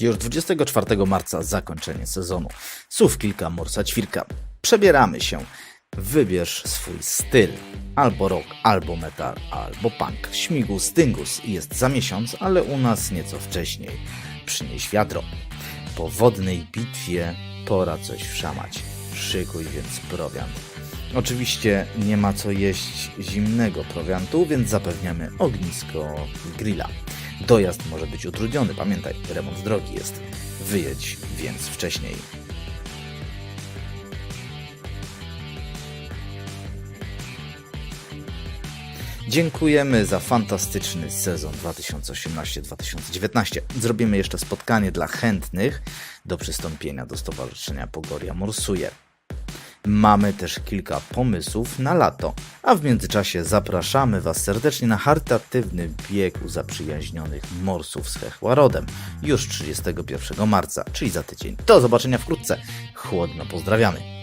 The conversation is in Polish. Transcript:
Już 24 marca zakończenie sezonu. Słów kilka, morsa ćwirka. Przebieramy się. Wybierz swój styl. Albo rock, albo metal, albo punk. Śmigus, dyngus jest za miesiąc, ale u nas nieco wcześniej. Przynieś wiadro. Po wodnej bitwie pora coś wszamać. Szykuj więc prowiant. Oczywiście nie ma co jeść zimnego prowiantu, więc zapewniamy ognisko grilla. Dojazd może być utrudniony, pamiętaj, remont drogi jest. Wyjedź więc wcześniej. Dziękujemy za fantastyczny sezon 2018-2019. Zrobimy jeszcze spotkanie dla chętnych do przystąpienia do Stowarzyszenia Pogoria Morsuje. Mamy też kilka pomysłów na lato, a w międzyczasie zapraszamy Was serdecznie na charytatywny bieg u zaprzyjaźnionych morsów z Hechłarodem już 31 marca, czyli za tydzień. Do zobaczenia wkrótce. Chłodno pozdrawiamy.